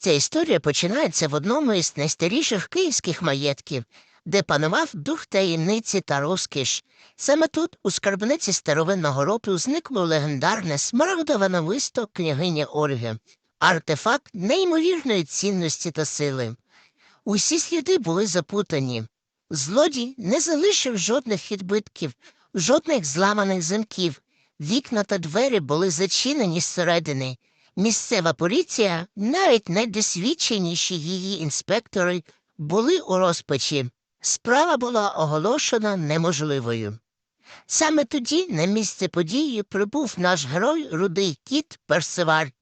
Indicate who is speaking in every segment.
Speaker 1: Ця історія починається в одному із найстаріших київських маєтків, де панував дух таємниці та розкіш. Саме тут, у скарбниці старовинного ропу, зникло легендарне смарагдове намисто княгині Ольги, артефакт неймовірної цінності та сили. Усі сліди були запутані. Злодій не залишив жодних відбитків, жодних зламаних замків. Вікна та двері були зачинені зсередини. Місцева поліція, навіть найдосвідченіші її інспектори, були у розпачі. Справа була оголошена неможливою. Саме тоді на місце події прибув наш герой рудий кіт Персевальд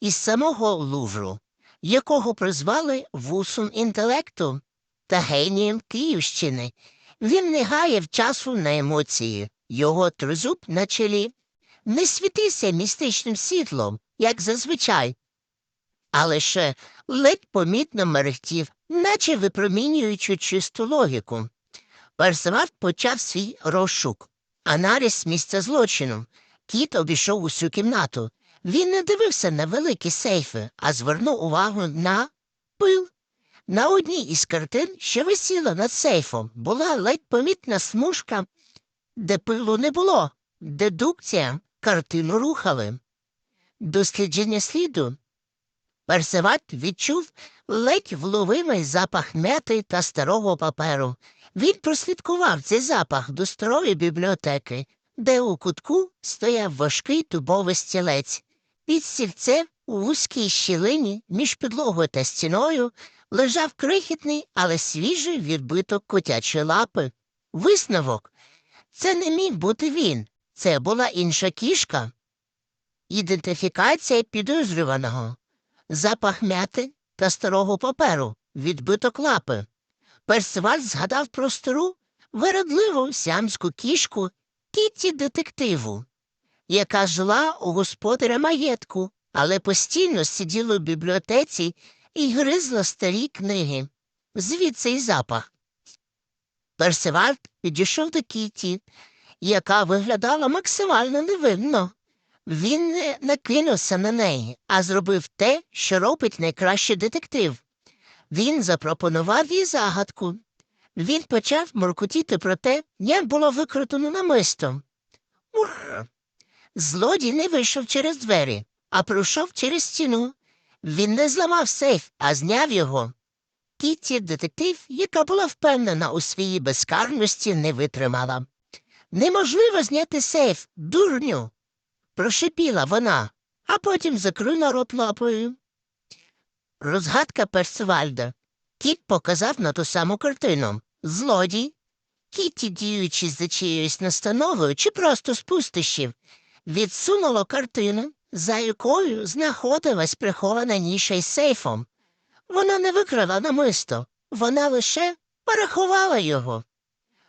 Speaker 1: із самого Лувру, якого призвали вусом інтелекту та генієм Київщини. Він не гаяв часу на емоції, його тризуб на чолі не світився містичним світлом, як зазвичай, а лише ледь помітно мерехтів, наче випромінюючи чисту логіку. Персеват почав свій розшук, аналіз місця злочину. Кіт обійшов усю кімнату. Він не дивився на великі сейфи, а звернув увагу на пил. На одній із картин, що висіла над сейфом, була ледь помітна смужка, де пилу не було, дедукція картину рухали. Дослідження сліду. Персеват відчув ледь вловимий запах мяти та старого паперу. Він прослідкував цей запах до старої бібліотеки, де у кутку стояв важкий дубовий стілець. Під стільцем у вузькій щілині між підлогою та стіною лежав крихітний, але свіжий відбиток котячої лапи. Висновок це не міг бути він, це була інша кішка. Ідентифікація підозрюваного, запах мяти та старого паперу, відбиток лапи. Персиваль згадав про стару, вередливу сямську кішку Кітті детективу, яка жила у господаря маєтку, але постійно сиділа в бібліотеці і гризла старі книги. Звідси й запах. Персивальд підійшов до Кіті, яка виглядала максимально невинно. Він не накинувся на неї, а зробив те, що робить найкращий детектив. Він запропонував їй загадку. Він почав муркотіти про те, як було викрутено намисто. Ур! Злодій не вийшов через двері, а пройшов через стіну. Він не зламав сейф, а зняв його. Кітті, детектив, яка була впевнена у своїй безкарності, не витримала. Неможливо зняти сейф, дурню. Прошипіла вона, а потім закрила рот лапою. Розгадка Персивальда. Кіт показав на ту саму картину. Злодій. Кітті, діючи за чиєюсь настановою чи просто з пустощів, відсунуло картину, за якою знаходилась прихована ніша із сейфом. Вона не викрала намисто, вона лише переховала його.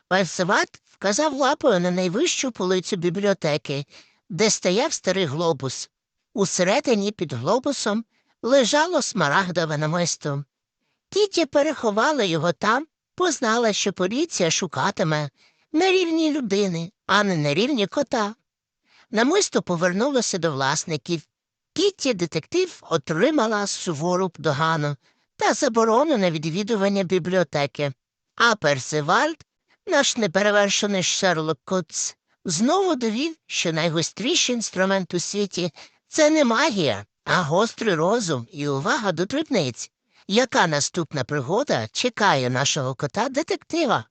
Speaker 1: Персиват вказав лапою на найвищу полицю бібліотеки, де стояв старий глобус. Усередині під глобусом лежало смарагдове намисто. Кіті переховала його там, познала, що поліція шукатиме на рівні людини, а не на рівні кота. Намисто повернулося до власників. Кітті детектив отримала сувору догану та заборону на відвідування бібліотеки. А Персивальд, наш неперевершений Шерлок Коц, знову довів, що найгостріший інструмент у світі це не магія, а гострий розум і увага до дрібниць. Яка наступна пригода чекає нашого кота детектива?